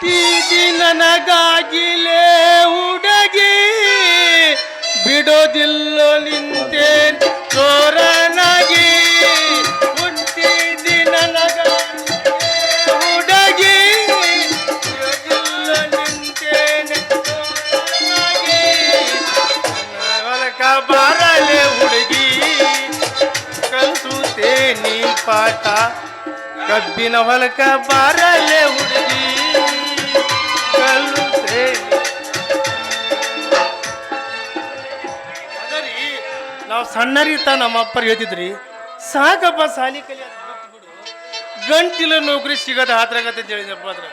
ಹುಟ್ಟಿದಿ ನನಗಾಗಿಲೇ ಹುಡುಗಿ ಬಿಡೋದಿಲ್ಲ ನಿಂತೆ ಹುಡುಗಿ ಬಿಡೋದಿಲ್ಲ ನಿಂತೇನ್ ಹೊಲಕ ಹುಡುಗಿ ಪಾಠ. ಕಬ್ಬಿನ ಹೊಲಕ ಬಾರಲೆ ಹುಡುಗಿ ಸಣ್ಣರಿತ ನಮ್ಮ ಅಪ್ಪರು ಹೇಳ್ತಿದ್ರಿ, ಸಾಕಪ್ಪ ಸಾಲಿ ಕಲಿ ಗಂಟಿಲ ನೌಕರಿ ಸಿಗದ ಹಾತ್ರಾಗತ್ತೆ ಅಂತ ಹೇಳಿದಪ್ಪ ಅದ್ರ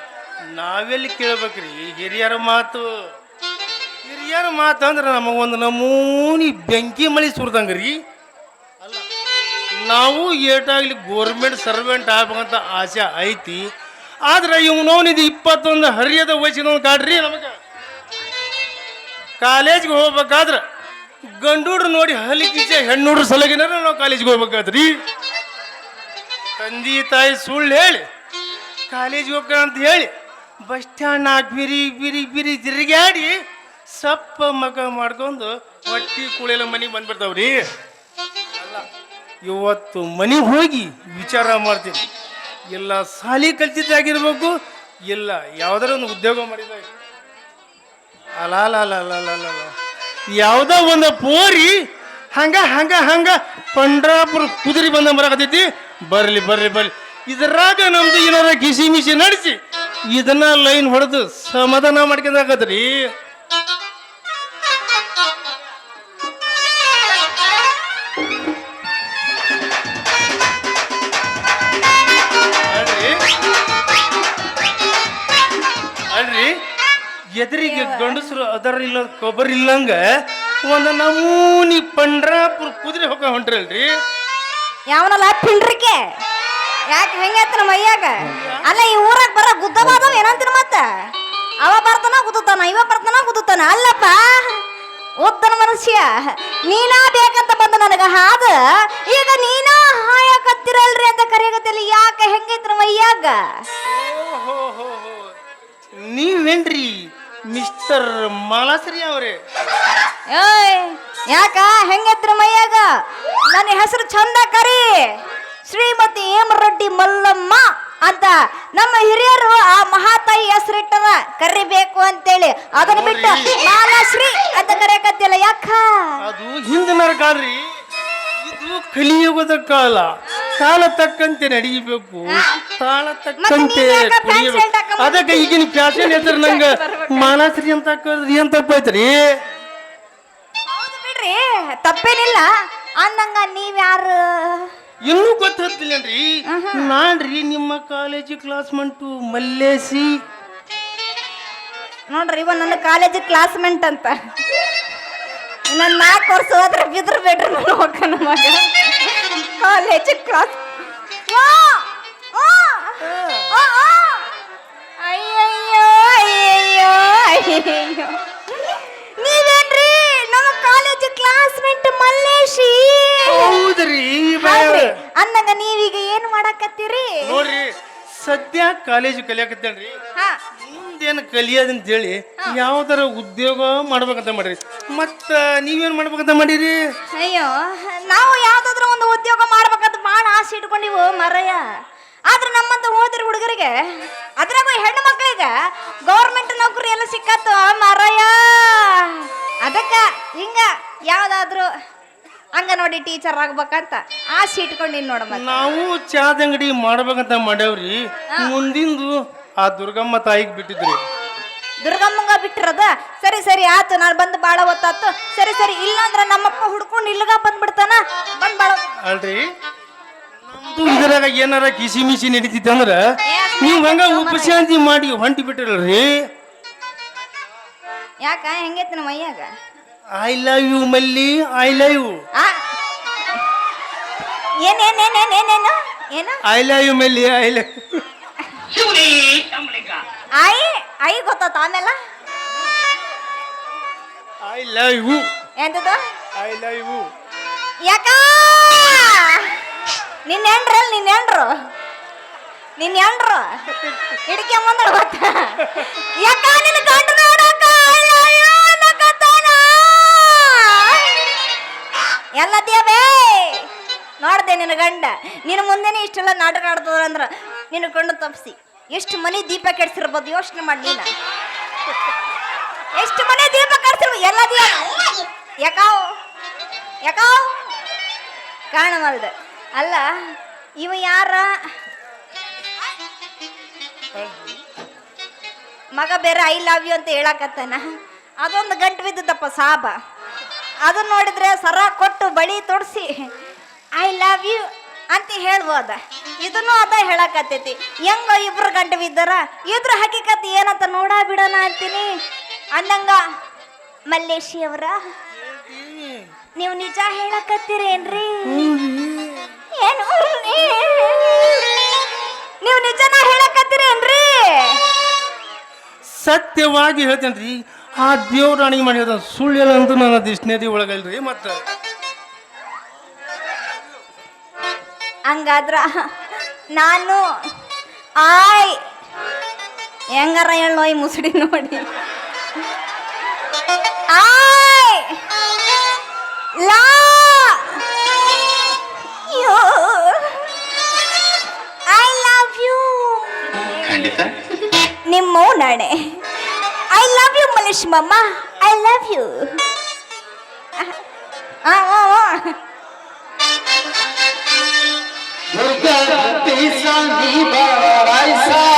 ನಾವೆಲ್ಲಿ ಕೇಳ್ಬೇಕ್ರಿ, ಹಿರಿಯರ ಮಾತು. ಹಿರಿಯರ ಮಾತು ಅಂದ್ರೆ ನಮಗೊಂದು ನಮೂನಿ ಬೆಂಕಿ ಮಳಿ ಸುರಿದಂಗ್ರಿ. ಅಲ್ಲ, ನಾವು ಏಟಾಗ್ಲಿ ಗೋರ್ಮೆಂಟ್ ಸರ್ವೆಂಟ್ ಆಗ್ಬೇಕಂತ ಆಸೆ ಐತಿ. ಆದ್ರೆ ಇವನವನಿದು ಇಪ್ಪತ್ತೊಂದು ಹರಿಯದ ವಯಸ್ಸಿನ ಕಾಡ್ರಿ ನಮಗೆ. ಕಾಲೇಜ್ಗೆ ಹೋಗ್ಬೇಕಾದ್ರೆ ಗಂಡೂಡ್ರು ನೋಡಿ ಹಲಿಕಿಚ ಹೆಣ್ಣುಡ್ರ ಸಲಗಿನಾರ ನಾವು ಕಾಲೇಜ್ಗೆ ಹೋಗ್ಬೇಕಾದ್ರಿ? ತಂದೆ ತಾಯಿ ಸುಳ್ಳು ಹೇಳಿ, ಕಾಲೇಜ್ಗೆ ಅಂತ ಹೇಳಿ, ಬಸ್ ಸ್ಟ್ಯಾಂಡ್ ಬಿರಿ ಬಿರಿ ಬಿರಿ ತಿರುಗಾಡಿ ಸಪ್ಪ ಮಗ ಮಾಡ್ಕೊಂಡು ಹೊಟ್ಟಿ ಕುಳಿಲ ಮನೆಗೆ ಬಂದ್ಬಿಡ್ತಾವ್ರಿ. ಇವತ್ತು ಮನೆಗೆ ಹೋಗಿ ವಿಚಾರ ಮಾಡ್ತೀನಿ. ಇಲ್ಲ ಸಾಲಿ ಕಲ್ತಿದ್ದಾಗಿರ್ಬೇಕು ಇಲ್ಲ ಯಾವ್ದಾರ ಒಂದು ಉದ್ಯೋಗ ಮಾಡಿದಾಗ ಅಲ್ಲ ಅಲ್ಲ ಅಲ್ಲ ಅಲ್ಲ ಅಲ್ಲ ಅಲ್ಲ. ಯಾವ್ದೋ ಒಂದು ಪೋರಿ, ಹಂಗ ಹಂಗ ಹಂಗ ಪಂಡ್ರಾಪುರ ಕುದುರೆ ಬಂದ ಬರಕತೈತಿ ಬರ್ಲಿ ಬರ್ರಿ ಬರ್ಲಿ. ಇದ್ರಾಗ ನಮ್ದು ಏನಾರ ಗಿಸಿ ಮಿಸಿ ನಡೆಸಿ, ಇದನ್ನ ಲೈನ್ ಹೊಡೆದು ಸಮಾಧಾನ ಮಾಡ್ಕೊಂಡಾಗತ್ರಿ ಎದುರಿಗೆ ಗಂಡಸರು ಅದರ ಇಲ್ಲ ಕೊಬ್ಬರಿ ಇಲ್ಲಂಗ ಒಂದು ನಮೂನಿ ಪಂಡ್ರಾಪುರ ಕುದುರೆ ಹೋಗ ಹೊಂಟ್ರಲ್ರಿ? ಯಾವನಲ್ಲ ಪಿಂಡ್ರಿಕೆ? ಯಾಕೆ ಹೆಂಗೈತನ ಮೈಯಾಗ ಅಲ್ಲ ಈ ಊರಾಗ ಬರ ಗುದ್ದವಾದವ ಏನಂತೀರ ಮತ್ತ? ಅವ ಬರ್ತಾನ ಗುದ್ದುತ್ತಾನ ಇವ ಬರ್ತಾನ ಗುದ್ದುತ್ತಾನ? ಅಲ್ಲಪ್ಪ ಒತ್ತನ ಮನುಷ್ಯ ನೀನಾ ಬೇಕಂತ ಬಂದ ನನಗ ಹಾದ? ಈಗ ನೀನಾ ಹಾಯಕತ್ತಿರಲ್ರಿ ಅಂತ ಕರೆಯಕತ್ತಿಲ್ಲ ಯಾಕೆ ಹೆಂಗೈತ್ರ ಮೈಯಾಗ ನೀವೇನ್ರಿ ಮಿಸ್ಟರ್ ಮಾಲಾಶ್ರೀ ಅವರೇ. ಏಯ್ ಯಾಕ? ಹೆಂಗತ್ರ ಮೈಯಾಗ? ನನ್ನ ಹೆಸರು ಚಂದ ಕರಿ. ಶ್ರೀಮತಿ ಹೇಮರೆಡ್ಡಿ ಮಲ್ಲಮ್ಮ ಅಂತ ನಮ್ಮ ಹಿರಿಯರು ಆ ಮಹಾತಾಯಿ ಹೆಸರಿಟ್ಟದ. ಕರಿಬೇಕು ಅಂತೇಳಿ. ಅದನ್ನ ಬಿಟ್ಟು ಮಾಲಾಶ್ರೀ ಅಂತ ಕರೆಯಕತ್ತಿಲ್ಲ ಯಾಕ? ಅದು ಹಿಂದಿನ ಕಾಲ್ರಿ. ಇದು ಕಲಿಯುಗದ ಕಾಲ. ಕಾಲ ತಕ್ಕಂತೆ ನಡೀಬೇಕು. ಕಾಲ ತಕ್ಕಂತೆ ನೀವ್ ಕುಡಿಯಬೇಕು ಅದಕ್ಕೆ ಈಗಿನ ಫ್ಯಾಷನ್ ಹೆಸರು ನಂಗ ಮಾನಸ್ರಿ ಅಂತ ಹಾಕೋದ್ರಿ ಏನ್ ತಪ್ಪೈತ್ರಿ ಹೌದು ಬಿಡ್ರಿ ತಪ್ಪೇನಿಲ್ಲ. ಅಂದಂಗ ನೀವ್ಯಾರು ಇನ್ನೂ ಗೊತ್ತಿಲ್ಲನ್ರಿ ನಾನ್ರಿ ನಿಮ್ಮ ಕಾಲೇಜ್ ಕ್ಲಾಸ್ ಮಂಟು ಮಲ್ಲೇಸಿ ನೋಡ್ರಿ ಇವ ನನ್ನ ಕಾಲೇಜ್ ಕ್ಲಾಸ್ಮೆಂಟ್ ಅಂತ. ನನ್ನ ನಾಲ್ಕು ವರ್ಷ ಹೋದ್ರೆ ಬಿದ್ರ ಬೇಡ್ರಿ ನನ್ನ ಮಗ. ಕಾಲೇಜ್ ಕ್ಲಾಸ್ ಅಯ್ಯಯ್ಯೋ ಅಯ್ಯಯ್ಯೋ ಅಯ್ಯಯ್ಯೋ. ನೀವೇನ್ರಿ? ನಮ್ಮ ಕಾಲೇಜ್ ಕ್ಲಾಸ್ಮೇಟ್ ಮಲ್ಲೇಶಿ. ಹೌದ್ರಿ. ಅಂದಂಗ ನೀವೀಗ ಏನು ಮಾಡಕತ್ತೀರಿ? ನೋಡ್ರಿ ಸದ್ಯ ಕಾಲೇಜ್ ಕಲಿಯಾಕತ್ತೇನ್ರಿ? ಹಾ. ಮುಂದೇನು ಕಲಿಯೋದಂತ ಹೇಳಿ ಯಾವ್ದಾರ ಉದ್ಯೋಗ ಮಾಡ್ಬೇಕಂತ ಮಾಡ್ರಿ. ಮತ್ತ ನೀವೇನ್ ಮಾಡ್ಬೇಕಂತ ಮಾಡಿರಿ? ಅಯ್ಯೋ ನಾವು ಯಾವ್ದಾದ್ರು ಒಂದು ಉದ್ಯೋಗ ಮಾಡ್ಬೇಕಂತ ಭಾಳ ಆಸೆ ಇಟ್ಕೊಂಡಿವು ಮರಯ್ಯ. ಆದ್ರೆ ನಮ್ಮಂತ ಓದಿರ ಹುಡುಗರಿಗೆ ಅದ್ರಾಗ ಹೆಣ್ಣು ಮಕ್ಕಳಿಗೆ ಗೌರ್ಮೆಂಟ್ ನೌಕರಿ ಎಲ್ಲ ಸಿಕ್ಕತ್ತು ಮರಯ್ಯ. ಅದಕ್ಕ ಹಿಂಗ ಯಾವ್ದಾದ್ರು ಅಂಗನವಾಡಿ ಟೀಚರ್ ಆಗ್ಬೇಕಂತ ಆಸೆ ಇಟ್ಕೊಂಡಿನಿ ನೋಡಮ್ಮ ನಾವು ಚಾದ ಅಂಗಡಿ ಮಾಡ್ಬೇಕಂತ ಮಾಡ್ಯಾವ್ರಿ. ಮುಂದಿಂದು ಆ ದುರ್ಗಮ್ಮ ತಾಯಿಗೆ ಬಿಟ್ಟಿದ್ರಿ. ದುರ್ಗಮ್ಮಂಗ ಬಿಟ್ಟಿರೋದ? ಸರಿ ಸರಿ ಆತು ನಾನು ಬಂದು ಬಾಳ ಹೊತ್ತಾತು. ಸರಿ ಸರಿ ಇಲ್ಲಾಂದ್ರ ನಮ್ಮಪ್ಪ ಹುಡ್ಕೊಂಡು ಇಲ್ಗ ಬಂದ್ಬಿಡ್ತಾನ. ಬಂದ್ ಬಾಳ ಅಲ್ರಿ? ನಮ್ದು ಇದ್ರಾಗ ಏನಾರ ಕಿಸಿ ಮಿಸಿ ನಡೀತಿತ್ತು ಅಂದ್ರ ನೀವು ಹಂಗ ಉಪಶಾಂತಿ ಮಾಡಿ ಹೊಂಟಿ ಬಿಟ್ಟಿರಲ್ರಿ ಯಾಕ ಹೆಂಗೈತಿ ನಮ್ಮ ಮೈಯಾಗ? I love you Malli I love you ಆ? ಏನ್ ಏನ್ ಏನ್ ಏನ್ ಏನೇನು ಏನು? I love you Malli I love I I ಗೊತ್ತಾತ ಆಮೇಲೆ? ಐ ಲವ್ ಯು ಎಂತದ? ಐ ಲವ್ ಯು ಯಾಕ? ನಿನ್ನ ಹೆಂಡ್ರಲ್ ನಿನ್ನ ಹೆಂಡ್ರು? ನಿನ್ನ ಹೆಂಡ್ರು? ಹಿಡ್ಕೆ ನೋಡ್ದೆ ನಿನ್ನ ಗಂಡ. ನಿನ್ನ ಮುಂದೆನೇ ಇಷ್ಟೆಲ್ಲ ನಾಟಕ ಆಡ್ತದ್ರ ಅಂದ್ರೆ ನಿನ್ನ ಕಣ್ಣು ತಪ್ಸಿ ಎಷ್ಟು ಮನೆ ದೀಪ ಕೆಡ್ಸಿರ್ಬೋದು, ಯೋಚನೆ ಮಾಡಲಿ ಎಷ್ಟು ಮನೆ ದೀಪ ಕೆಡ್ಸಿರ್ಬೋದು ಎಲ್ಲ ದೇವ ಯಾಕಾವ್ ಯಾಕಾವ್ ಕಾಣವಲ್ದು. ಅಲ್ಲ, ಇವ ಯಾರ? ಮಗ ಬೇರೆ ಐ ಲವ್ ಯು ಅಂತ ಹೇಳಕತ್ತಾನ. ಅದೊಂದು ಗಂಟು ಬಿದ್ದದಪ್ಪ ಸಾಬ. ಅದನ್ನ ನೋಡಿದ್ರೆ ಸರ ಕೊಟ್ಟು ಬಳಿ ತೊಡಸಿ ಐ ಲವ್ ಯು ಅಂತ ಹೇಳ್ಬೋದ. ಇದನ್ನು ಅದ ಹೇಳಕತ್ತೈತಿ. ಹೆಂಗ ಇಬ್ರು ಗಂಡ ಬಿದ್ದಾರ, ಇದ್ರ ಹಕೀಕತ್ ಏನಂತ ನೋಡ ಬಿಡೋಣ ಅಂತೀನಿ. ಅಂದಂಗ ಮಲ್ಲೇಶಿ ಅವರ, ನೀವು ನಿಜ ಹೇಳಕತ್ತೀರೇನ್ರಿ? ಏನು ನೀವು ನಿಜನ ಹೇಳಕತ್ತೀರೇನ್ರಿ? ಸತ್ಯವಾಗಿ ಹೇಳ್ತೇನ್ರಿ ಆ ದೇವ್ರಾಣಿ ಮಾಡಿದ ಸುಳ್ಳು ಅಂತೂ ನನ್ನ ದಿಷ್ಣೇದಿ ಒಳಗಲ್ರಿ ಮತ್ತ? ಹಂಗಾದ್ರ ನಾನು ಆಯ್! ಹೆಂಗಾರ ಹೇಳೋ ಈ ಮುಸುಡಿ ನೋಡಿ. ಆಯ್! ಲಾ! You I love you. ನಿಮ್ಮ ನಾಣೆ I Mama, I love you. Durga, Pisa, Niva, Raisa.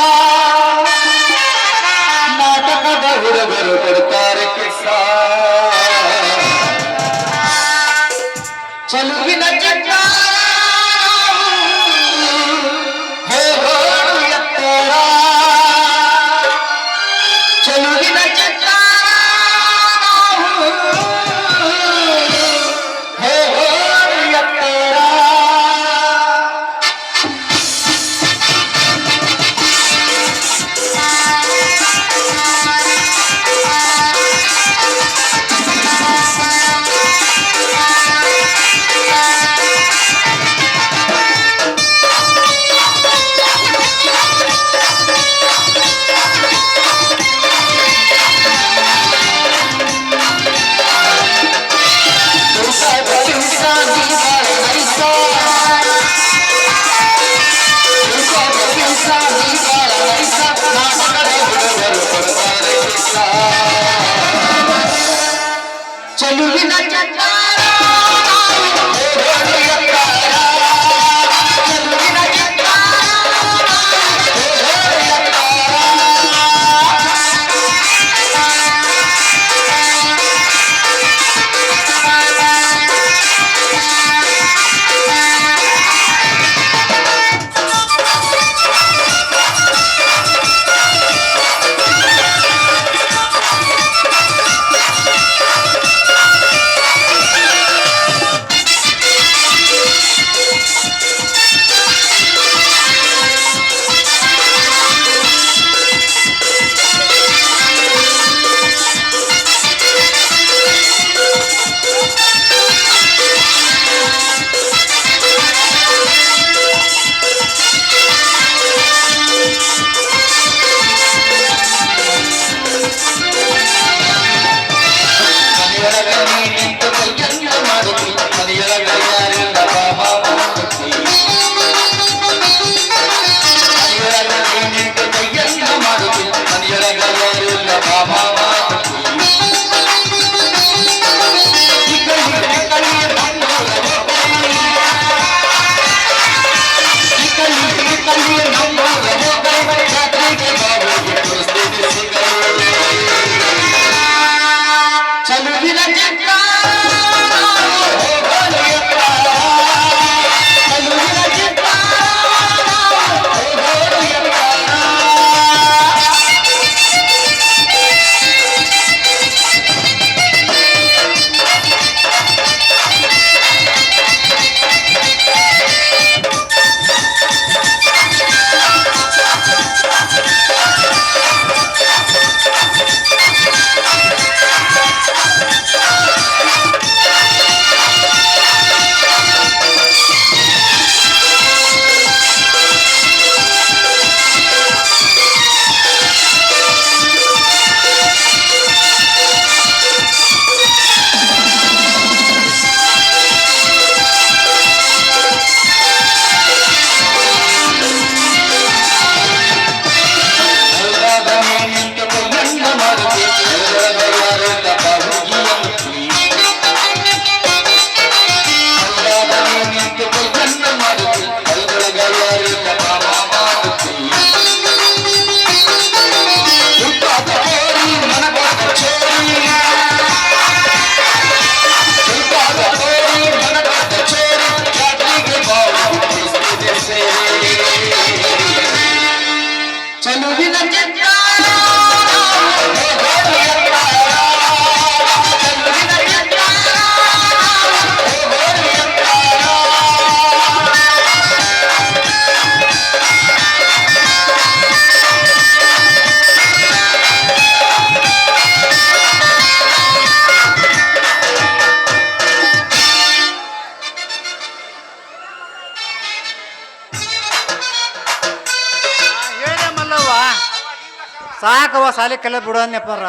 ಸಾಕವ ಸಾಲಿ ಕಲೆ ಬಿಡು ಅಂದ್ಯಪ್ಪಾರ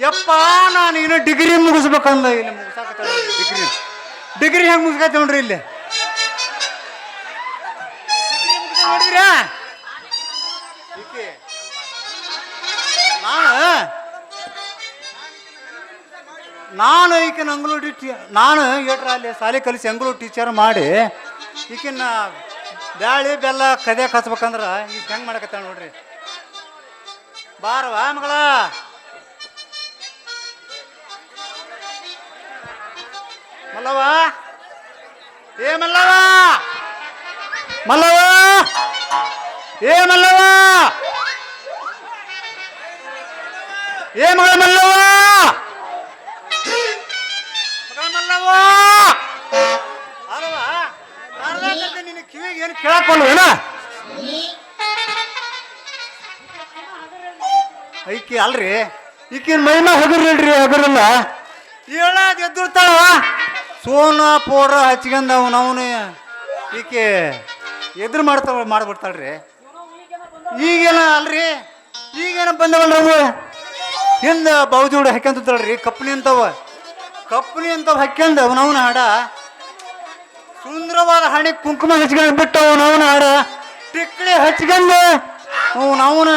ಯಪ್ಪ ನಾನು ಇನ್ನು ಡಿಗ್ರಿ ಮುಗಿಸ್ಬೇಕಂದ ಇಲ್ಲಿ. ಡಿಗ್ರಿ. ಡಿಗ್ರಿ ಹೆಂಗೆ ಮುಗಿಸ್ಕೈತೆ ನೋಡ್ರಿ ಇಲ್ಲಿ? ನೋಡಿದ್ರಾ? ನಾನು? ನಾನು ಈಕಿನ ಅಂಗ್ಳು ಟೀ ನಾನು ಏಟ್ರ ಅಲ್ಲಿ ಸಾಲಿ ಕಲಿಸಿ ಅಂಗ್ಳು ಟೀಚರ್ ಮಾಡಿ ಈಕಿನ ಬ್ಯಾಳಿ ಬೆಲ್ಲ ಕದೆ ಕಸ್ಬೇಕಂದ್ರ ಈಗ ಹೆಂಗೆ ಮಾಡಕತ್ತಾಳ ನೋಡ್ರಿ? ಬಾರವಾ ಮಗಳ? ಮಲ್ಲವ ಏ ಮಲ್ಲವ ಮಲ್ಲವ ಏ ಮಲ್ಲವ ಏ ಮಗಳ ಮಲ್ಲವ ಮಗಳ ಮಲ್ಲವ ಅಲ್ವಾ ನಿನ್ನ ಕಿವಿಗೆ ಏನು ಕೇಳಕ್ಕೊಳ್ಳುವೇನ ಐಕಿ ಅಲ್ರಿ? ಈಕಿನ ಮೈನ ಹಗರ್ರಿ ಹಗರಲ್ಲ ಹೇಳದ್ ಎದ್ದಿರ್ತಾಳ? ಸೋನ ಪೌಡ್ರ ಹಚ್ಕೊಂಡ ಅವನು. ಈಕೆ ಎದುರು ಮಾಡ್ತಾವ ಮಾಡ್ಬಿಡ್ತಾಳ್ರಿ. ಈಗೇನ ಅಲ್ರಿ? ಈಗೇನ ಬಂದವಲ್ಲ ಅವು? ಹಿಂದ ಬೌಜೋಡಿ ಹಾಕ್ಯಂತಳ್ರಿ ಕಪ್ಪನಿ ಅಂತವ. ಕಪ್ಪನಿ ಅಂತವ್ ಹಾಕ್ಯಂದ ಅವನವನ ಹಾಡ. ಸುಂದರವಾದ ಹಣಿ ಕುಂಕುಮ ಹಚ್ಕೊಂಡ್ ಬಿಟ್ಟು ಅವನವನ ಹಾಡ. ಟಿಕ್ಳಿ ಹಚ್ಕೊಂಡು ಅವನವನ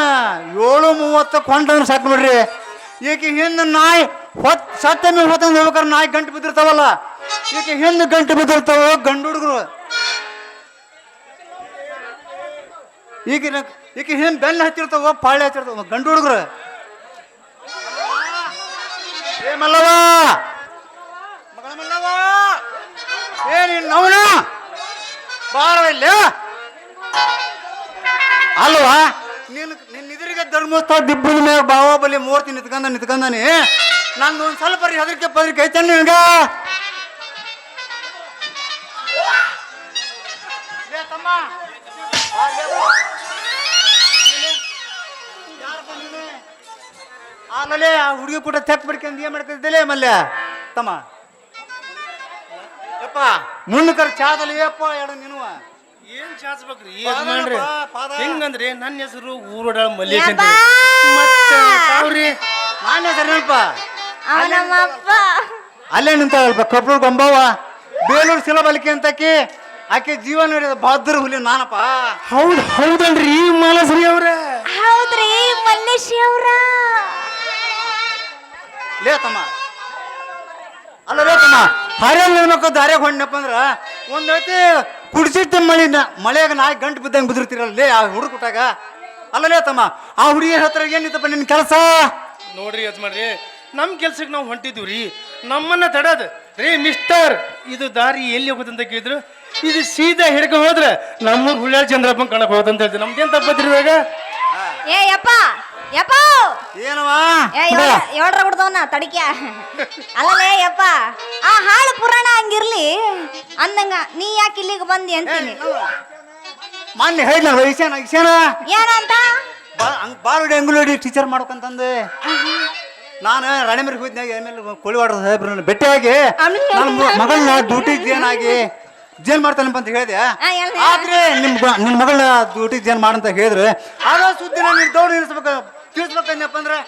ಏಳು ಮೂವತ್ತು ಕೊಂಡ ಸಾಕು ನೋಡ್ರಿ. ಈಕೆ ಹಿಂದೆ ನಾಯಿ ಹೊತ್ ಸತ್ತಮಿ ಹೊತ್ತಂದು ಹೋಗ್ಬೇಕಾರೆ ನಾಯಿ ಗಂಟು ಬಿದ್ದಿರ್ತಾವಲ್ಲ. ಈಕೆ ಹಿಂದೆ ಗಂಟು ಬಿದ್ದಿರ್ತಾವ ಗಂಡು ಹುಡುಗರು. ಈಗ ಈಕೆ ಹಿಂದೆ ಬೆನ್ನ ಹತ್ತಿರ್ತಾವ ಪಾಳೆ ಹತ್ತಿರ್ತಾವ ಗಂಡು ಹುಡುಗರು. ಏ ಮಲ್ಲವ ಮಗಳ ಮಲ್ಲವ ಏ ಇಲ್ಲಿ ಅಲ್ವಾ? ಎದುರಿಗೆ ಧರ್ಮಸ್ಥಳ ದಿಬ್ಬದ ಮೇಲೆ ಬಾಹುಬಲಿ ಮೂರ್ತಿ ನಿತ್ಕಂದ ನಿತ್ಕಂದಾನೆ ನಂದು ಒಂದು ಸ್ವಲ್ಪ ರೀ ಹೆದರಿಕೆ ಪದರಿಕೆ ಐತೆ ನಿನಗ. ಆಮೇಲೆ ಆ ಹುಡುಗಿ ಕೂಡ ತೆಪ್ಪ ಬಿಡ್ಕೊಂಡು ಏನ್ ಮಾಡ್ತಿದ್ದಿಲ್ಲ ಮಲ್ಯ ತಮ್ಮ. ಯಪ್ಪ ಮುನ್ನಕರ್ ಚಾದಲ್ಲಿ ಯಪ್ಪ, ಎರಡು ನೀನು ಏನ್ ಚಾಚ್ಬೇಕ್ರಿ? ಪಾದ ಯಜಮಾನ್ರಿ ಏನಪ್ಪ, ಹೆಂಗಂದ್ರೆ ನನ್ನ ಹೆಸರು ಊರೋಡ ಮಲ್ಲೇಶ್ ಅಂತ! ಮತ್ತೆ ತಾವ್ರಿ? ನಾನು ಹೆಸರೇನಪ್ಪ? ಅಲ್ಲೇ ನಿಂತಾವಲ್ಪ ಕಬ್ಬಳು ಗೊಂಬವ್ವ ಬೇಲೂರು ಸಿಲಬಲಿಕೆ ಅಂತಕಿ ಆಕೆ ಜೀವನ ಬಹದ್ದರ ಹುಲಿ ನಾನಪ್ಪ. ಹೌದ್ ಹೌದಲ್ರಿ ಮಾಲಶ್ರೀ ಅವ್ರ. ಹೌದ್ರಿ ಮಲ್ಲೇಶಿ ಅವ್ರ. ಲೇ ತಮ್ಮ. ಅಲ್ಲ ರೇ ತಮ್ಮ ಹರಿಯಲ್ ದಾರಿಯಾಗ ದಾರ್ಯಾಗ ಹೊಣ್ಣಪ್ಪ ಅಂದ್ರ ಒಂದ್ ಕುಡಿಸಿಟ್ಟ ಮಳಿ ಮಳೆಯಾಗ ನಾಯಿ ಗಂಟು ಬಿದ್ದಂಗೆ ಬಿದ್ದಿರ್ತಿರಲ್ಲ ಲೇ ಆ ಹುಡುಗ ಕೊಟ್ಟಾಗ? ಅಲ್ಲ ಲೇ ತಮ್ಮ ಆ ಹುಡುಗಿ ಹತ್ರ ಏನಿತ್ತಪ್ಪ ನಿನ್ನ ಕೆಲಸ? ನೋಡ್ರಿ ಯಜಮಾನ್ರಿ ನಮ್ಮ ಕೆಲ್ಸಕ್ಕೆ ನಾವು ಹೊಂಟಿದ್ವಿ ನಮ್ಮನ್ನ ತಡದ ರೀ ಮಿಸ್ಟರ್ ಇದು ದಾರಿ ಎಲ್ಲಿ ಹೋಗುದಂತ ಕೇಳಿದ್ರು ಇದು ಸೀದಾ ಹಿಡ್ಕೊಂಡು ಹೋದ್ರೆ ನಮ್ಮ ಹುಳ್ಯಾಳ ಚಂದ್ರಪ್ಪನ್ ಕಣಕ್ ಹೋದಂತ ಹೇಳ್ತೀವಿ ನಮ್ದೇನ್ ತಪ್ಪತ್ರಿ ಇವಾಗ ಏ ಯಪ್ಪ ಯಪ್ಪ! ಏನವಾ ಏಳ್ರ ಬಿಡ್ದವನ ತಡಿಕ್ಯ? ಅಲ್ಲಲೇ ಯಪ್ಪ ಆ ಹಾಳು ಪುರಾಣ ಹಂಗಿರ್ಲಿ. ಅಂದಂಗ ನೀ ಯಾಕೆ ಇಲ್ಲಿಗೆ ಬಂದಿ ಅಂತೀನಿ. ಮೊನ್ನೆ ಹೇಳಿದ್ನಲ್ವ ಈಶಾನ ಈಶಾನ ಏನಂತ? ಬಾರುಡಿ ಅಂಗುಲೋಡಿ ಟೀಚರ್ ಮಾಡ್ಬೇಕಂತಂದೆ ನಾನು ರಾಣಿಮರಿಗೆ ಹೋಗಿದ್ದಾಗ ಆಮೇಲೆ ಕೋಳಿವಾಡ ಸಾಹೇಬ್ರನ್ನ ಭೇಟಿಯಾಗಿ ನನ್ನ ಮಗಳನ್ನ ಡ್ಯೂಟಿ ಜೇನಾಗಿ ಜೇನ್ ಮಾಡ್ತಾನಪ್ಪ ಅಂತ ಹೇಳಿದೆ. ಆದ್ರೆ ನಿಮ್ ನಿನ್ ಮಗಳನ್ನ ಡ್ಯೂಟಿ ಜೇನ್ ಮಾಡಂತ ಹೇಳಿದ್ರೆ ಆಗ ಸುದ್ದಿನ ನಾನು ದೌಡ್ ಇರಿಸ್ಬೇಕು ತಿಳಿಸ್ಬೇಕಂದಪ್ಪ ಅಂದ್ರೆ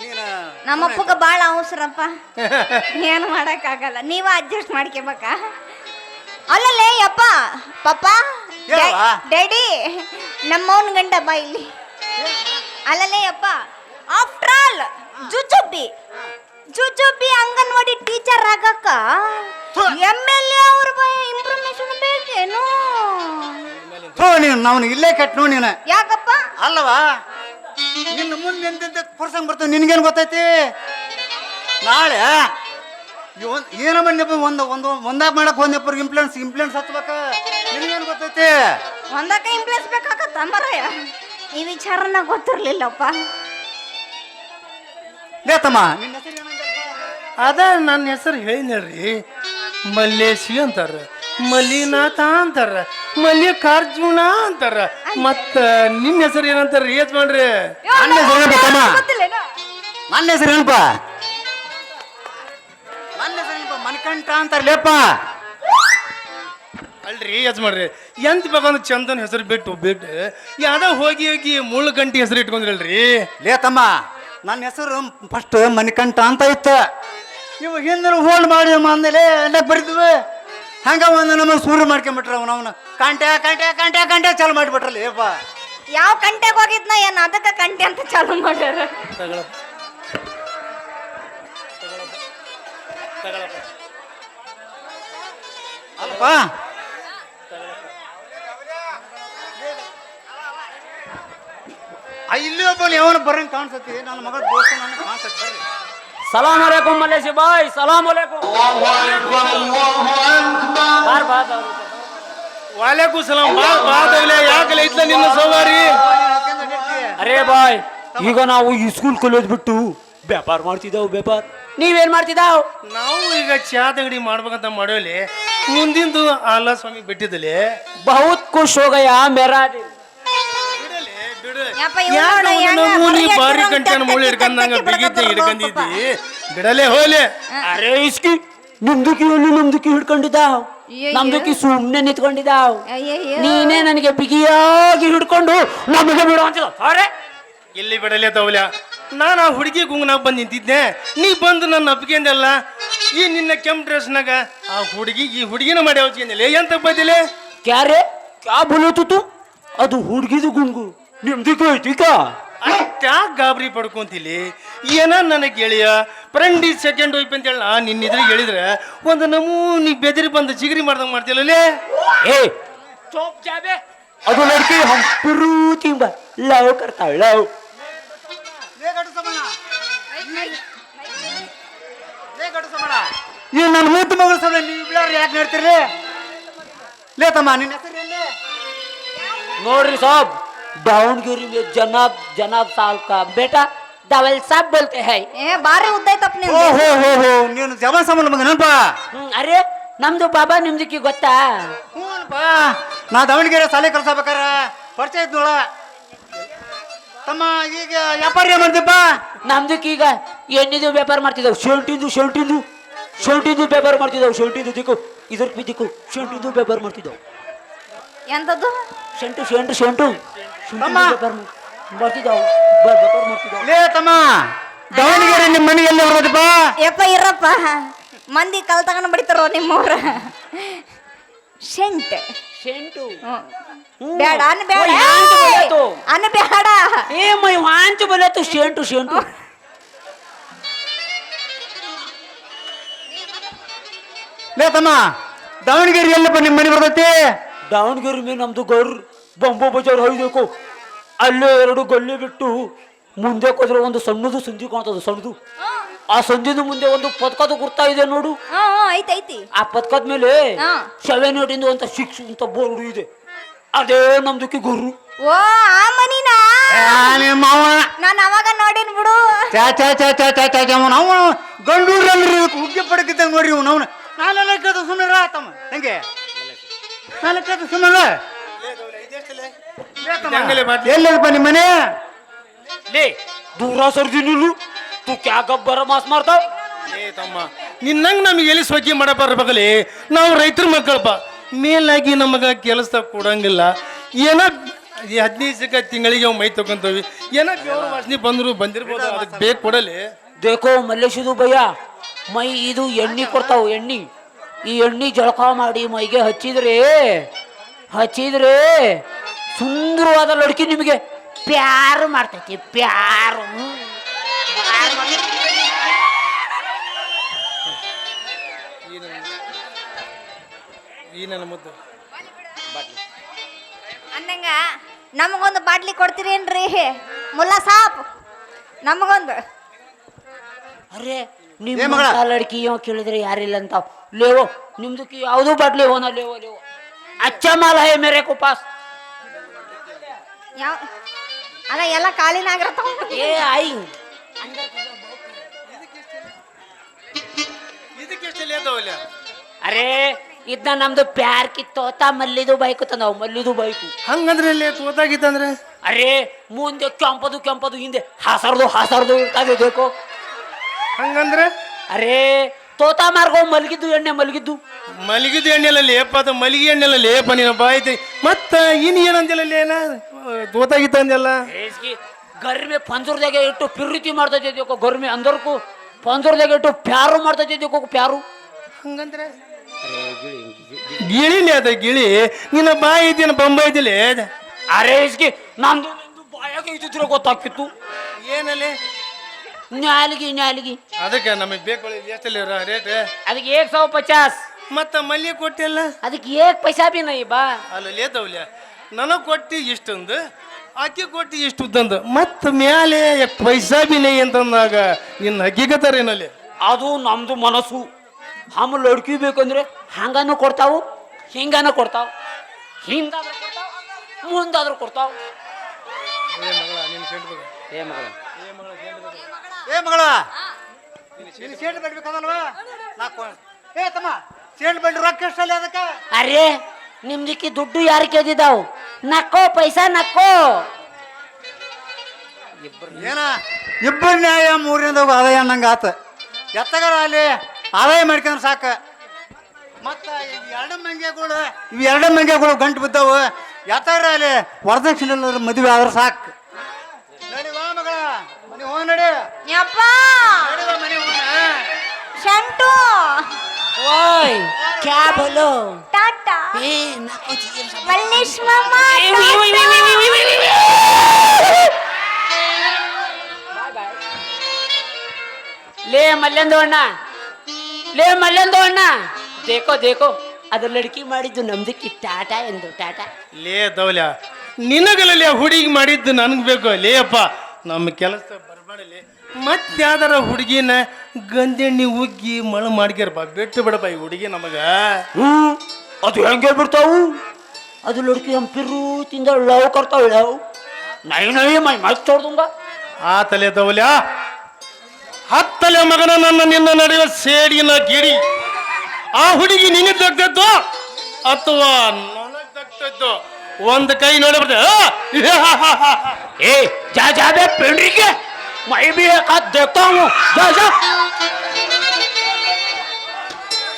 ನೀನು ನಮ್ಮಪ್ಪಗ ಬಾಳ ಅವಸರಪ್ಪ. ಏನು ಮಾಡಕ್ಕಾಗಲ್ಲ. ನೀವ ಅಡ್ಜಸ್ಟ್ ಮಾಡ್ಕೋಬೇಕ. ಅಲ್ಲಲ್ಲೇ ಅಪ್ಪ ಪಪ್ಪ ಹೇಳವ್ವ. ಡ್ಯಾಡಿ ನಮ್ಮವನ್ ಗಂಡ ಬಾ ಇಲ್ಲಿ. ಅಲ್ಲಲ್ಲೇ ಅಪ್ಪ ಆಫ್ಟರ್ ಆಲ್ ಜುಜುಬ್ಬಿ ಜುಜುಬ್ಬಿ ಅಂಗನವಾಡಿ ಟೀಚರ್ ಆಗಕ್ಕ ಎಂ ಎಲ್ ಎ ಅವ್ರ ಇಂಪ್ರಮೇಷನ್ ಬೇಕೇನು? ಥೋ ನೀನು ನಾವು ಇಲ್ಲೇ ಕಟ್ ನೋಡಿ ನೀನು. ಯಾಕಪ್ಪ? ಅಲ್ಲವಾ? ನಿನ್ನ ಮುಂದೆ ಎಂತೆಂತ ಪುರ್ಸಂಗ್ ಬರ್ತಾವ? ನಿನ್ಗೇನು ಗೊತ್ತೈತಿ? ನಾಳೆ ಇವನ್ ಏನೋ ಒಂದ ಒಂದು ಒಂದು ಒಂದಾಗ ಮಾಡಕ್ ಒಂದಪ್ಪ ಇಂಪ್ಲೆನ್ಸ್ ಇಂಪ್ಲೆನ್ಸ್ ಹತ್ಬೇಕ. ನಿನ್ಗೇನು ಗೊತ್ತೈತಿ? ಒಂದಕ್ಕೆ ಇಂಪ್ಲೆನ್ಸ್ ಬೇಕಾಗತ್ತ ಮರಯ್ಯ ಈ ವಿಚಾರನ ಗೊತ್ತಿರ್ಲಿಲ್ಲಪ್ಪ. ಲೇ ತಮ್ಮ. ನಿನ್ನ ಹೆಸರು? ಅದ ನನ್ನ ಹೆಸರು ಹೇಳಿದ್ರಿ ಮಲ್ಲೇಶಿ ಅಂತಾರ. ಮಲ್ಲಿನಾಥ ಅಂತಾರ. ಮಲ್ಲಿಕಾರ್ಜುನ ಅಂತಾರ. ಮತ್ತ ನಿನ್ನ ಹೆಸರು ಏನಂತಾರ ಮಾಡ್ರಿ. ನನ್ನ ಹೆಸರು ಏನಪ್ಪ ತಮ್ಮ? ನನ್ನ ಹೆಸರು ಏನಪ್ಪ? ನನ್ನ ಹೆಸರು ಏನಪ್ಪ? ಮಣಿಕಂಠ ಅಂತಾರಲ್ಲಪ್ಪ ಅಲ್ರಿ ಅಲ್ರಿ ಮಾಡ್ರಿ. ಎಂತ ಬೇಕಂದ್ರೆ ಚಂದನ್ ಹೆಸರು ಬಿಟ್ಟು ಬಿಟ್ಟು ಯಾವ್ದೋ ಹೋಗಿ ಹೋಗಿ ಮುಳ್ಳು ಗಂಟಿ ಹೆಸರು ಇಟ್ಕೊಂಡ್ರಲ್ರಿ. ಲೇ ತಮ್ಮ ನನ್ನ ಹೆಸರು ಫಸ್ಟ್ ಮಣಿಕಂಠ ಅಂತ ಇತ್ತು. ನೀವು ಹಿಂದಿನ ಹೋಲ್ಡ್ ಮಾಡಿ ಅಂದಲೇ ಎಲ್ಲ ಬರಿದ್ವಿ ಹಂಗ ಒಂದು ನಮಗೆ ಸೂರು ಮಾಡ್ಕೊಂಬಿಟ್ರ ಅವ್ನ ಕಂಟೆ ಕಂಟೆ ಕಂಟೆ ಕಂಟೆ ಚಾಲು ಮಾಡ್ಬಿಟ್ರಲ್ಲ ಏಪ ಯಾವ ಕಂಟೆಗೆ ಹೋಗಿದ್ನ ಏನ್ ಅದಕ್ಕ ಕಂಟೆ ಅಂತ ಚಾಲು ಮಾಡ್ಯಾರ? ಅಲ್ಪ ಇಲ್ಲಿ ಒಬ್ಬ ಯಾವನ ಬರಂಗ್ ಕಾಣಿಸತಿ ನನ್ನ ಮಗಳ ದೋಸ್ತ ನನಗೆ ಕಾಣಿಸತ್ ಬರ್ರಿ. ಸಲಾಮ್ ಅಲೈಕುಮ್ ಮಲೇಶಿ ಬಾಯ್ ಸಲಾಮ್ ಅಲೈಕುಮ್ ಬಾರ್ ಬಾರ್. ವಾಲೇಕು ಸಲಾಂ ಬಾ ಬಾ ತಗಲೆ ಯಾಕಲೆ ಇತ್ಲ ನಿನ್ನ ಸವಾರಿ ಅರೇ ಬಾಯ್ ಈಗ ನಾವು ಈ ಸ್ಕೂಲ್ ಕಾಲೇಜ್ ಬಿಟ್ಟು ವ್ಯಾಪಾರ ಮಾಡ್ತಿದ್ದಾವ್ ವ್ಯಾಪಾರ ನೀವೇನ್ ಮಾಡ್ತಿದ್ದಾವ್ ನಾವು ಈಗ ಚಾದ ಅಂಗಡಿ ಮಾಡ್ಬೇಕಂತ ಮಾಡೋಲಿ ಮುಂದಿಂದು ಆಲ ಸ್ವಾಮಿ ಬಿಟ್ಟಿದ್ದಲೆ ಬಹುತ್ ಖುಷ್ ಹೋಗಯ್ಯ ಗಯಾ ಮೇರಾ ದಿಲ್ ನಮೂನಿ ಬಾರಿ ಮುಳ್ಳು ಬಿಗಿತಿ ಬಿಡಲೆ ಹೋಲೆ. ಅರೆ ಇಸ್ಕಿ ನಿಮ್ದುಕಿ ಅಲ್ಲಿ ನಮ್ದುಕಿ ಹಿಡ್ಕೊಂಡಿದ್ದಾವ್. ಅಯ್ಯಯ್ಯೋ. ನಮ್ದುಕಿ ಸುಮ್ನೆ ನಿಂತ್ಕೊಂಡಿದ್ದಾವ್. ಅಯ್ಯಯ್ಯೋ. ನೀನೇ ನನಗೆ ಬಿಗಿಯಾಗಿ ಹಿಡ್ಕೊಂಡು ನಮಗೆ ಬಿಡು ಅಂತ ಅರೆ ಎಲ್ಲಿ ಬಿಡಲೆ ತವಲ. ನಾನು ಆ ಹುಡುಗಿ ಗುಂಗ್ನಾಗ ಬಂದು ನಿಂತಿದ್ದೆ ನೀ ಬಂದು ನನ್ನ ಅಪ್ಪಿಗೆಂದಲ್ಲ ಈ ನಿನ್ನ ಕೆಂಪ್ ಡ್ರೆಸ್ನಾಗ ಆ ಹುಡುಗಿ ಈ ಹುಡುಗಿನ ಮಾಡಿ ಎಂತ ಬದಿಲೆ ಕ್ಯಾರೆ? ಕ್ಯಾ ಬಲೋತು ಅದು ಹುಡುಗಿದು ಗುಂಗು. ನಿಮ್ದಕ್ಕೂ ಐತಿಕ ಯಾಕೆ ಗಾಬರಿ ಪಡ್ಕೊಂತಿಲಿ? ಏನ ನನಗೆ ಗೆಳೆಯ ಫ್ರೆಂಡ್ ಇಸ್ ಸೆಕೆಂಡ್ ವೈಫ್ ಅಂತೇಳಿ ನಾ ನಿನ್ನಿದ್ರೆ ಹೇಳಿದ್ರೆ ಒಂದು ನಮೂನಿ ಬೆದರಿ ಬಂದು ಜಿಗಿರಿ ಮಾಡ್ತಿಲ್ಲ ಮಾಡ್ತಿಲ್ಲಲೇ ಏ! ಚೋಪ್ ಜಾಬೆ. ಅದು ಲಡ್ಕಿ ಹಂಪರು ತಿಂಬ. ಲವ್ ಕರ್ತಾಳ ಲವ್. ಏ ನನ್ನ ಮೂತ ಮಗಳ ಸಲ ನೀವು ಬಿಡಾರ ಯಾಕೆ ನೋಡ್ತೀರಿ? ಲೇ ತಮ್ಮ ನಿನ್ನ ಹೆಸರು ನೋಡ್ರಿ ಸಾಬ್. दावणगिरी में जनाब जनाब साहब का बेटा दावल साहब बोलते हैं ಏ ಬಾರಿ ಉದ್ದೈತಪ್ಪ ಓ ನಿಂದು ಹೋ ಹೋ ಹೋ ನೀನು ಜಮ ಸಂಬಂಧ ಮಗ ನೆನಪ ಹ್ಮ್, ಅರೆ ನಮ್ದು ಬಾಬಾ ನಿಮ್ದಕ್ಕೆ ಗೊತ್ತಾ ಹ್ಞೂನಪ್ಪ ನಾ ದಾವಣಗೆರೆ ಶಾಲೆ ಕಲ್ಸಬೇಕಾರ ಪರಿಚಯ ಇದ್ನೋಳ ತಮ್ಮ ಈಗ ವ್ಯಾಪಾರ ಏನ್ ಮಾಡ್ದಪ್ಪ ನಮ್ದಕ್ಕೆ ಈಗ ಎಣ್ಣಿದು ವ್ಯಾಪಾರ ಮಾಡ್ತಿದ್ದಾವ್ ಶೆಂಟಿಂದು ಶೆಂಟಿಂದು ಶೆಂಟಿಂದು ವ್ಯಾಪಾರ ಮಾಡ್ತಿದ್ದಾವ್ ಶೆಂಟಿಂದು ದಿಕ್ಕು ಇದ್ರ ದಿಕ್ಕು ಶೆಂಟಿಂದು ವ್ಯಾಪಾರ ಮಾಡ್ತಿದ್ದಾವ್ ಎಂತದ್ದು ಶೆಂಟು ಶೆಂಟು ಶೆಂಟು ಲೇ ತಮ್ಮ. ನಿಮ್ಮ ಮಂದಿ ಕಲ್ ತಗೊಂಡು ಬಡಿತಾರೋ ನಿಮ್ಮವ್ರ? ಶೆಂಟ್. ಶೆಂಟು. ಬೇಡ ಅನ್ನ ಬೇಡ ಅನ್ ಬೇಡ ಏ ಮೈ ವಾಂಚು ಬಲತ್ತು ಶೆಂಟು ಶೆಂಟು. ಲೇ ತಮ್ಮ ದಾವಣಗೆರೆ ಎಲ್ಲಪ್ಪ ನಿಮ್ಮ ಮನೆ ಬರ್ತೈತಿ? ದಾವಣಗೆರೆ ಮೀನು ನಮ್ದು ಗೌರ್ ಬೊಂಬು ಬಜಾರ್ ಹೊಯ್ಬೇಕು. ಅಲ್ಲೇ ಎರಡು ಗಲ್ಲಿ ಬಿಟ್ಟು ಮುಂದೆ ಹೋದ್ರೆ ಒಂದು ಸಣ್ಣದು ಸಂಧಿ ಕಾಣ್ತದ ಸಣ್ಣದು. ಆ ಸಂಧಿದ ಮುಂದೆ ಒಂದು ಪದಕದ ಗುರ್ತಾ ಇದೆ ನೋಡು. ಹಾ ಹ್ಞೂ ಐತಿ ಐತಿ. ಆ ಪದಕದ ಮೇಲೆ ಹಾ. ಸೆವೆನ್ ಏಟ್ ಇಂದ ಅಂತ ಸಿಕ್ಸ್ ಅಂತ ಬೋರ್ಡ್ ಇದೆ. ಅದೇ ನಮ್ದಕ್ಕೆ ಗುರು. ಓ ಆ ಮನಿನಾ? ಮಾವ ನಾನು ಅವಾಗ ನೋಡಿನ್ ಬಿಡು. ಚಾ ಚಾ ಚಾ ಚಾ ಚಾ ಚಾ ಚಾ ಅವನು ಗಂಡೂರಲ್ಲಿ ಹುಗ್ಗಿ ಪಡಕಿದ್ದಂಗೆ ನೋಡ್ರಿ ಇವ್ನು ಅವನು. ನಾನೆಲ್ಲ ಕೇಳ್ದ ಸುಮ್ಮನೆ ತಮ್ಮ ಹೆಂಗೆ? ನಾನು ಕೇಳ್ದ ಸುಮ್ಮನೆ ನಿಮ್ಮ ಮನೆ? ಲೇ ದೂರ ಸರ್ದಿ ನೀನು ತು ಕ್ಯಾ ಗಬ್ಬರ ಮಾಸ್ ಮಾಡ್ತಾವ ಏ ತಮ್ಮ ನಿನ್ನಂಗ್ ನಮಗೆ ಎಲ್ಲಿ ಸ್ವಚ್ಛ ಮಾಡ ಬರ್ಬೇಕಲ್ಲಿ ನಾವು ರೈತರ ಮಕ್ಕಳಪ್ಪ. ಮೇಲಾಗಿ ನಮಗ ಕೆಲಸ ಕೊಡಂಗಿಲ್ಲ. ಏನ ಈ ಹದಿನೈದು ಸಿಕ್ಕ ತಿಂಗಳಿಗೆ ಮೈ ತಗೊಂತೀವಿ. ಏನ ಬೆವ್ರ ವಾಸನೆ ಬಂದ್ರು ಬಂದಿರ್ಬೋದು ಅದಕ್ಕೆ ಬೇಕು ಕೊಡಲಿ. ಬೇಕೋ ಮಲ್ಲೇಶದು ಭಯ ಮೈ ಇದು ಎಣ್ಣೆ ಕೊಡ್ತಾವ ಎಣ್ಣೆ. ಈ ಎಣ್ಣೆ ಜಳಕ ಮಾಡಿ ಮೈಗೆ ಹಚ್ಚಿದ್ರೆ ಹಚ್ಚಿದ್ರೆ ಸುಂದರವಾದ ಲಡ್ಕಿ ನಿಮಗೆ ಪ್ಯಾರು ಮಾಡ್ತೈತಿ ಪ್ಯಾರು. ಈ ನನ್ನ ಮುದ್ದು. ಅನ್ನಂಗ ನಮಗೊಂದು ಬಾಟ್ಲಿ ಕೊಡ್ತೀರೇನ್ರಿ? ಮುಲ್ಲಾ ಸಾಪ್ ನಮಗೊಂದು. ಅರೆ ನಿಮ್ಮ ಲಡ್ಕಿಯೋ ಲಡ್ಕಿ ಯಾವ ಕೇಳಿದ್ರೆ ಯಾರಿಲ್ಲ ಅಂತ. ಲೇವೋ ನಿಮ್ದಕ್ಕೆ ಯಾವುದೂ ಬಾಟ್ಲಿ ಹೋನ ಲೇವೋ ಲೇವೋ. ಅಚ್ಚ ಮಾಲ ಹೇ ಮೇರೆ ಕೋ ಪಾಸ್ ಯಾವ? ಅಲ್ಲ ಎಲ್ಲ ಕಾಲಿನಾಗಿರ್ತಾವ ಏ ಐ. ಅರೆ ಇದನ್ನ ನಮ್ದು ಪ್ಯಾರ್ಕಿ ತೋತಾ ಮಲ್ಲಿದು ಬೈಕು ತಂದವು ಮಲ್ಲಿದು ಬೈಕು. ಹಂಗಂದ್ರೆ ಇಲ್ಲಿ ತೋತಾಗಿತ್ತಂದ್ರೆ? ಅರೆ ಮುಂದೆ ಕೆಂಪದು ಕೆಂಪದು ಹಿಂದೆ ಹಾಸರ್ದು ಹಾಸರ್ದು ಇರ್ತಾವೆ ಬೇಕು. ಹಂಗಂದ್ರೆ? ಅರೆ ತೋತ ಮಾರ್ಗೋ ಮಲಗಿದ್ದು ಎಣ್ಣೆ ಮಲಗಿದ್ದು. ಮಲಗಿದ್ದು ಎಣ್ಣೆಲ್ಲ ಲೇಪ ಅದು ಮಲಗಿ ಎಣ್ಣೆಲ್ಲ ಲೇಪ ನೀನು ಬಾಯ್ತಿ ಮತ್ತ ಇನ್ ಏನಂದಿಲ್ಲ ಏನ? ತೋತಾಗಿತ್ತ ಅಂದೆಲ್ಲ ಬೇಸ್ಗಿ ಗರ್ಮೆ ಪಂಜರದಾಗೆ ಇಟ್ಟು ಪಿರಿತಿ ಮಾಡ್ತಾ ಇದ್ದಿದ್ದಕ್ಕೋ ಗರ್ಮೆ ಅಂದರ್ಕು ಪಂಜರದಾಗೆ ಇಟ್ಟು ಪ್ಯಾರು ಮಾಡ್ತಾ ಇದ್ದಿದ್ದಕ್ಕೋ ಪ್ಯಾರು? ಹಂಗಂದ್ರೆ? ಗಿಳಿಲಿ ಅದ ಗಿಳಿ ನಿನ್ನ ಬಾಯಿ ಇದ್ದೀನ ಬೊಂಬೈ ಇದ್ದಿಲ್ಲ ಅರೆ ಇಸ್ಗಿ ನಂದು ನಿಂದು ಬಾಯಾಗ ಇದ್ದಿದ್ರೆ ಗೊತ್ತಾಕಿತ್ತು ಏನಲ್ಲಿ ನ್ಯಾಲಿಗಿ ನ್ಯಾಲಿಗಿ. ಅದಕ್ಕೆ ನಮಗೆ ಬೇಕು ಎಷ್ಟಲ್ಲಿ ರೇಟ್? ಅದಕ್ಕೆ ಏಕ್ ಸಾವಿರ ಪಚಾಸ್. ಮತ್ತ ಮಲ್ಲಿ ಕೊಟ್ಟಿಲ್ಲ? ಅದಕ್ಕೆ ಏಕ್ ಪೈಸಾ ಬಿ ನೈ ಬಾ. ಅಲ್ಲ ಲೇತವ್ಲೆ ನನಗೆ ಕೊಟ್ಟು ಇಷ್ಟಂದು ಆಕೆ ಕೊಟ್ಟು ಇಷ್ಟು ಉದ್ದಂದು ಮತ್ತೆ ಮ್ಯಾಲೆ ಪೈಸಾ ಬಿನೆ ಅಂತಂದಾಗ ನಿನ್ನ ಹಕ್ಕಿಗತ್ತಾರ ಏನಲ್ಲಿ ಅದು ನಮ್ದು ಮನಸ್ಸು. ಹಮ್ ಲಡ್ಕಿ ಬೇಕಂದ್ರೆ ಹಂಗಾನು ಕೊಡ್ತಾವು ಹಿಂಗಾನು ಕೊಡ್ತಾವ ಹಿಂಗಾದ್ರೂ ಕೊಡ್ತಾವ ಮುಂದಾದ್ರೂ ಕೊಡ್ತಾವ. ಏ ಮಗಳ ಏ ಮಗಳ. ಸೇಟ್ ಬಿಡ್ಬೇಕದಲ್ವಾ? ನಾ ಏ ತಮ್ಮ ಸೇಟ್ ಬಿಡ್ರಿ ರೊಕ್ಕ ಎಷ್ಟಲ್ಲಿ ಅದಕ್ಕೆ? ಅರೇ ನಿಮ್ದಿಕ್ಕಿ ದುಡ್ಡು ಯಾರು ಕೇಳಿದಾವು ನಕ್ಕೋ ಪೈಸಾ ನಕ್ಕೋ ಏನ? ಇಬ್ಬರು ನ್ಯಾಯ ಮೂರನೇದ ಆದಾಯ ಅನ್ನಂಗ ಆತ. ಎತ್ತಗಾರ ಅಲ್ಲಿ ಆದಾಯ ಮಾಡ್ಕೊಂಡ್ರೆ ಸಾಕ. ಮತ್ತ ಈ ಎರಡು ಮಂಗೆಗಳು ಇವು ಎರಡು ಮಂಗೆಗಳು ಗಂಟು ಬಿದ್ದಾವು. ಎತ್ತಗಾರ ಅಲ್ಲಿ ವರದಕ್ಷಿಣೆ ಇಲ್ಲದ್ರ ಮದುವೆ ಆದ್ರೆ ಸಾಕು. ನಡಿ ಬಾ ಮಗಳ ಮನೆ ಹೋಗಿ ನಡಿ. ಯಪ್ಪ! ನಡಿ ಬಾ ಮನೆ ಹೋಗೋಣ ಶಂಟು! ಓಯ್ क्या बोलो टाटा ए नको ಲೇ ಮಲ್ಲೆಂದೋ ಅಣ್ಣ ದೇಕೋ ದೇಕೋ ಅದ್ರ ಲಡ್ಕಿ ಮಾಡಿದ್ದು ನಮ್ದಕ್ಕೆ ಟಾಟಾ ಎಂದು ಟಾಟಾ ಲೇ ದೌಲ್ಯ ನಿನಗಲಲ್ಲಿ ಹುಡುಗಿ ಮಾಡಿದ್ದು ನನಗೆ ಬೇಕು ಲೇಯಪ್ಪ ನಮ್ಮ ಕೆಲಸ ಬರಬೇಡ ಲೇ ಮತ್ತೆ ಯಾವ್ದಾರ ಹುಡುಗಿನ ಗಂಜಣ್ಣಿ ಉಗ್ಗಿ ಮಳ ಮಾಡ್ಕ್ಯಾರಪ್ಪ. ಬಿಟ್ಟು ಬಿಡಪ್ಪ ಈ ಹುಡುಗಿ ನಮಗ. ಹ್ಮ್ ಅದು ಹೆಂಗೆ ಬಿಡ್ತಾವು ಅದು ಲಡ್ಕಿ ಹಂ ಪಿರು ತಿಂದ ಲವ್ ಕರ್ತಾವ ಲವ್ ನೈ ನೈ ಮೈ ಮೈ ಚೋಡ್ದಂಗ ಆ ತಲೆ ದೌಲ್ಯ. ಹತ್ತಲೆ ಮಗನ ನನ್ನ ನಿನ್ನ ನಡೆಯುವ ಸೇಡಿನ ಗಿಡಿ. ಆ ಹುಡುಗಿ ನಿನ್ನ ತೆಗ್ದದ್ದು ಅಥವಾ ನನಗ್ ಒಂದು ಕೈ ನೋಡಿ ಏ ಜಾ ಜಾಬೆ ಪೆಂಡ್ರಿಗೆ معي بيه قد طمو جاجة